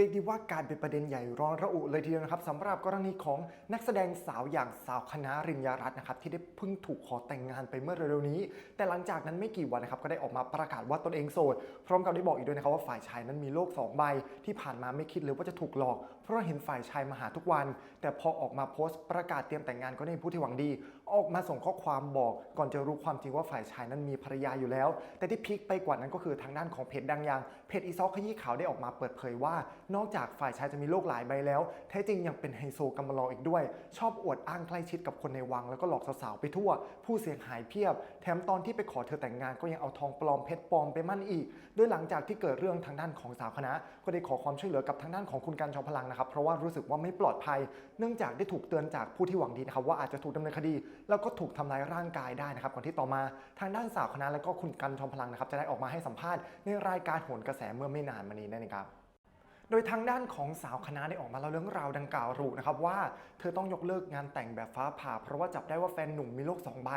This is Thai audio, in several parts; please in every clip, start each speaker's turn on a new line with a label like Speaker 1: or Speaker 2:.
Speaker 1: รียกได้ว่าการเป็นประเด็นใหญ่ร้อนระอุเลยทีเดียวนะครับสำหรับกรณีของนักแสดงสาวอย่างสาวคณะริญญารัตน์นะครับที่ได้เพิ่งถูกขอแต่งงานไปเมื่อเร็วๆนี้ แต่หลังจากนั้นไม่กี่วันนะครับก็ได้ออกมาประกาศว่าตนเองโสด พร้อมกับได้บอกอีกด้วยนะครับว่าฝ่ายชายนั้นมีโลกสองใบ ที่ผ่านมาไม่คิดเลยว่าจะถูกหลอก เพราะเห็นฝ่ายชายมาหาทุกวัน แต่พอออกมาโพสต์ประกาศเตรียมแต่งงานก็ได้มีผู้ที่หวังดี ออกมาส่งข้อความบอกก่อนจะรู้ความจริงว่าฝ่ายชายนั้นมีภรรยาอยู่แล้ว แต่ที่พีคไปกว่านั้นก็คือทางด้านของเพจดังอย่างเพจอีซอกขยี้ข่าวได้ออกมาเปิดเผยว่า นอกจากฝ่ายชายจะมีโลกหลายใบแล้วแท้จริงยังเป็นไฮโซกำมะลออีกด้วย ชอบอวดอ้างใกล้ชิดกับคนในวังแล้วก็หลอกสาวๆไปทั่ว ผู้เสียหายเพียบ แถมตอนที่ไปขอเธอแต่งงานก็ยังเอาทองปลอมเพชรปลอมไปมั่นอีก โดยหลังจากที่เกิดเรื่องทางด้านของสาวคณะ ก็ได้ขอความช่วยเหลือกับทางด้านของคุณการจอมพลังนะครับเพราะว่ารู้สึกว่าไม่ปลอดภัย เนื่องจากได้ถูกเตือนจากผู้ที่หวังดีนะครับว่าอาจจะถูกดำเนินคดี แล้วก็ถูกทำลายร่างกายได้นะครับ ก่อนที่ต่อมาทางด้านสาวคณะแล้วก็คุณกันทอมพลังนะครับจะได้ออกมาให้สัมภาษณ์ในรายการโหนกระแสเมื่อไม่นานมานี้นั่นเองครับ โดยทางด้านของสาวคณะได้ออกมาเล่าเรื่องราวดังกล่าวรุนะครับว่าเธอต้องยกเลิกงานแต่งแบบฟ้าผ่า เพราะว่าจับได้ว่าแฟนหนุ่มมีโลกสองใบ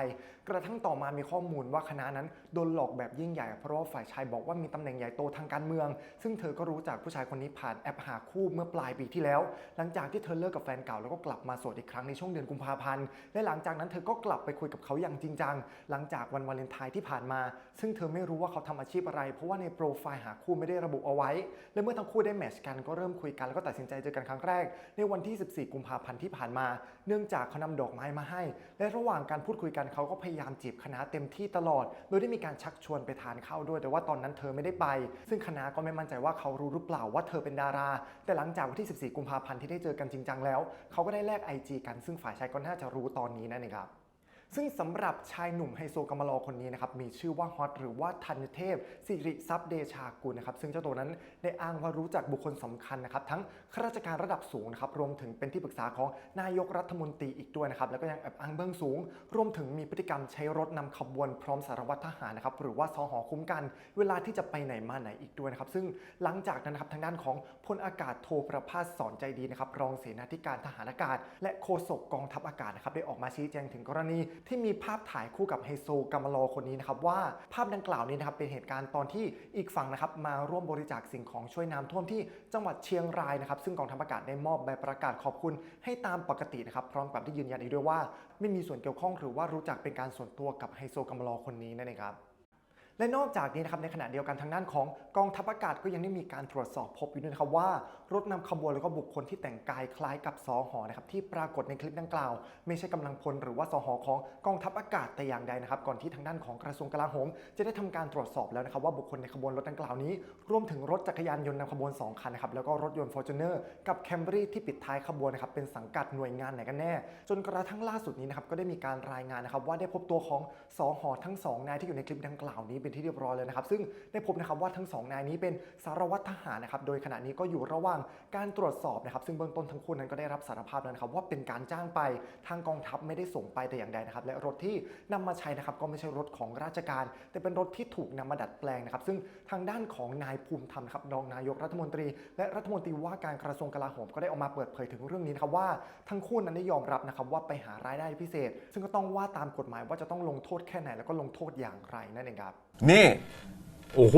Speaker 1: กระทั่งต่อมามีข้อมูลว่าคณะนั้นโดนหลอกแบบยิ่งใหญ่ เพราะว่าฝ่ายชายบอกว่ามีตำแหน่งใหญ่โตทางการเมือง ซึ่งเธอก็รู้จากผู้ชายคนนี้ผ่านแอปหาคู่เมื่อปลายปีที่แล้ว หลังจากที่เธอเลิกกับแฟนเก่าแล้วก็กลับมาโสดอีกครั้งในช่วงเดือนกุมภาพันธ์และหลังจากนั้นเธอก็กลับไปคุยกับเขาอย่างจริงจังหลังจากวันวาเลนไทน์ที่ผ่านมา ซึ่งเธอไม่รู้ว่าเขาทำอาชีพอะไร เพราะว่าในโปรไฟล์หาคู่ไม่ได้ระบุเอาไว้ และเมื่อทั้งคู่ได้แมทชกันก็เริ่มคุยกันแล้วก็ตัดสินใจเจอกันครั้งแรก ในวันที่ 14 กุมภาพันธ์ที่ผ่านมา เนื่องจากเขานำดอกไม้มาให้ และระหว่างการพูดคุยกันเขาก็พยายามจีบคณะเต็มที่ตลอด โดยได้มีการชักชวนไปทานข้าวด้วย แต่ว่าตอนนั้นเธอไม่ได้ไป ซึ่งคณะก็ไม่มั่นใจว่าเขารู้หรือเปล่าว่าเธอเป็นดารา แต่หลังจากวันที่ 14 กุมภาพันธ์ที่ได้เจอกันจริงจังแล้ว เขาก็ได้แลก IG กัน ซึ่งฝ่ายชายก็น่าจะรู้ตอนนี้นั่นเองครับ ซึ่งสำหรับชายหนุ่มไฮโซกำมะลอคนนี้นะครับมีชื่อว่าฮอตหรือว่าธัญเทพสิริทรัพย์เดชากุลนะครับซึ่งเจ้าตัวนั้นได้อ้างว่ารู้จักบุคคลสำคัญนะครับทั้งข้าราชการระดับสูงนะครับรวมถึงเป็นที่ปรึกษาของนายกรัฐมนตรีอีกด้วยนะครับแล้วก็ยังแอบอ้างเบื้องสูง รวมถึงมีพฤติกรรมใช้รถนำขบวนพร้อมสารวัตรทหารนะครับหรือว่าสหอคุ้มกัน เวลาที่จะไปไหนมาไหนอีกด้วยนะครับซึ่งหลังจากนั้นนะครับทางด้านของพลอากาศโทประภาสสอนใจดีนะครับรองเสนาธิการทหารอากาศ และโฆษกกองทัพอากาศนะครับได้ออกมาชี้แจงถึงกรณีที่มีภาพถ่ายคู่กับไฮโซกามลอคนนี้นะครับว่าภาพดังกล่าวนี้นะครับเป็นเหตุการณ์ตอนที่อีกฝั่งนะครับมาร่วมบริจาคสิ่งของช่วยน้ำท่วมที่จังหวัดเชียงรายนะครับซึ่งกองทัพอากาศได้มอบใบประกาศขอบคุณให้ตามปกตินะครับพร้อมกับที่ยืนยันอีกด้วยว่า ไม่มีส่วนเกี่ยวข้องหรือว่ารู้จักเป็นการส่วนตัวกับไฮโซกามลอคนนี้นั่นเองครับ และนอกจากนี้นะครับในขณะเดียวกันทางด้านของกองทัพอากาศก็ยังได้มีการตรวจสอบพบอยู่ด้วยนะครับว่ารถนำขบวนแล้วก็บุคคลที่แต่งกายคล้ายกับสอหอนะครับที่ปรากฏในคลิปดังกล่าว ไม่ใช่กำลังพลหรือว่าสอหอของกองทัพอากาศแต่อย่างใดนะครับ ก่อนที่ทางด้านของกระทรวงกลาโหม จะได้ทำการตรวจสอบแล้วนะครับว่าบุคคลในขบวนรถดังกล่าวนี้ รวมถึงรถจักรยานยนต์นำขบวน 2 คันนะครับแล้วก็รถยนต์ Fortuner กับ Camry ที่ปิดท้ายขบวนนะครับเป็นสังกัดหน่วยงานไหนกันแน่ จนกระทั่งล่าสุดนี้นะครับก็ได้มีการรายงานนะครับว่าได้พบตัวของสอหอทั้งสองนายที่อยู่ในคลิปดังกล่าวนี้เป็นที่เรียบร้อยเลยนะครับ ซึ่งได้พบนะครับว่าทั้งสองนายนี้เป็นสารวัตรทหารนะครับ โดยขณะนี้ก็อยู่ระหว่างการตรวจสอบนะครับ ซึ่งเบื้องต้นทั้งคู่นั้นก็ได้รับสารภาพแล้วนะครับว่าเป็นการจ้างไปทางกองทัพไม่ได้ส่งไปแต่อย่างใดนะครับ และรถที่นำมาใช้นะครับก็ไม่ใช่รถของราชการ แต่เป็นรถที่ถูกนำมาดัดแปลงนะครับ ซึ่งทางด้านของนายภูมิธรรมครับรองนายกรัฐมนตรี และรัฐมนตรีว่าการกระทรวงกลาโหมก็ได้ออกมาเปิดเผยถึงเรื่องนี้นะครับว่าทั้งคู่นั้นได้ยอมรับนะครับว่าไปหารายได้พิเศษ ซึ่งก็ต้องว่าตามกฎหมายว่าจะต้องลงโทษแค่ไหนแล้วก็ลงโทษอย่างไรนั่นเองครับ
Speaker 2: นี่
Speaker 3: โอ้โห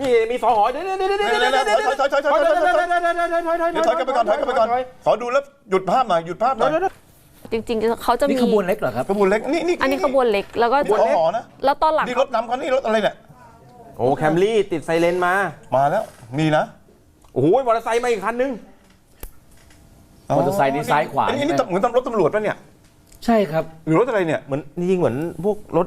Speaker 3: นี่มีสอหอเดี๋ยวเดี๋ยวเดี๋ยวเดี๋ยว
Speaker 2: เดี๋ยวเดี๋ยวเดี๋ยวถอยถอยถอยถอยถอยถอยถอย
Speaker 3: เดี๋ยวเดี๋ยวเดี๋ยวเดี๋ยวเดี๋ยว
Speaker 2: เดี๋ยวถอยกันไปก่อนถอยกันไปก่อนขอดูแล้วหยุดภาพหน่อยหยุดภาพหน่อย
Speaker 4: จริงๆเขาจะมี
Speaker 5: นี่ขบวนเล็กเหรอครับ
Speaker 2: ขบวนเล็กนี่นี่
Speaker 4: อันนี้ขบวนเล็กแล้วก็
Speaker 2: ขบวนหอนะ
Speaker 4: แล้วตอนหลัง
Speaker 2: นี่รถนำเขานี่รถอะไรเนี่ย
Speaker 3: โอ้แคมรี่ติดไซเรนมา
Speaker 2: มาแล้วมีนะ
Speaker 3: โอ้โหมอเตอร์ไซค์มาอีกคันนึง
Speaker 5: มอเตอร์ไซค์นี่ซ้ายขวา
Speaker 2: อันนี้
Speaker 5: ใช่ไหม
Speaker 2: นี่เหมือนรถตำรวจป่ะเนี่ย
Speaker 5: ใช่ครับ
Speaker 2: หรือรถอะไรเนี่ย
Speaker 3: เหมือนจริงๆเหมือนพวกรถ